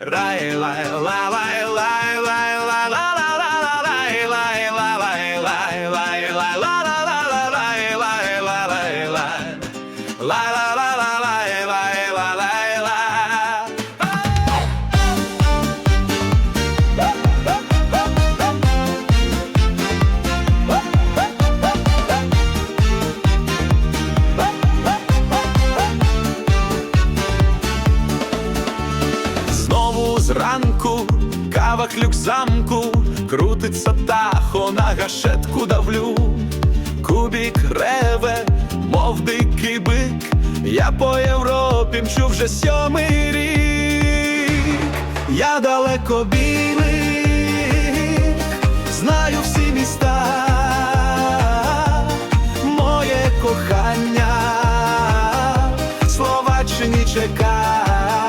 Рай, лай, лай, лай, лай, лай, ла, Зранку, кава клюк замку, крутиться тахо на гашетку давлю. Кубік реве, мов дикий бик, я по Європі мчу вже сьомий рік, я далеко білик, знаю всі міста, моє кохання, Словаччині чека,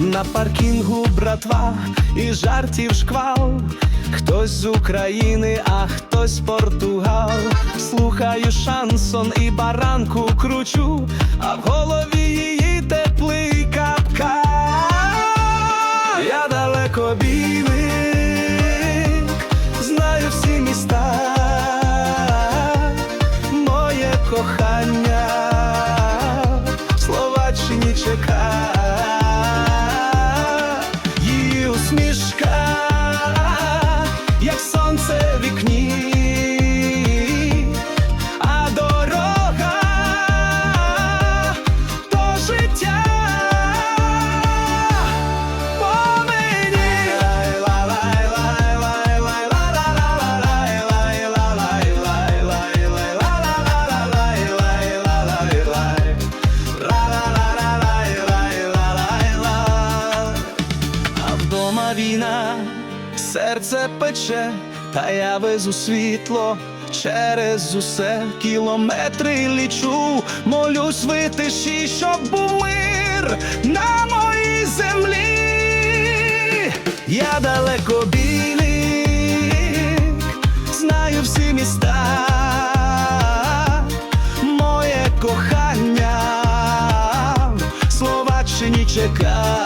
На паркінгу братва і жартів шквал. Хтось з України, а хтось Португал. Слухаю шансон і баранку кручу, а в голові її теплий капка. Я далеко білик, знаю всі міста, моє кохання, Війна, серце пече, та я везу світло через усе кілометри лічу, молюсь в щоб був мир на моїй землі. Я далеко білік, знаю всі міста. Моє кохання, в Словаччині чекає.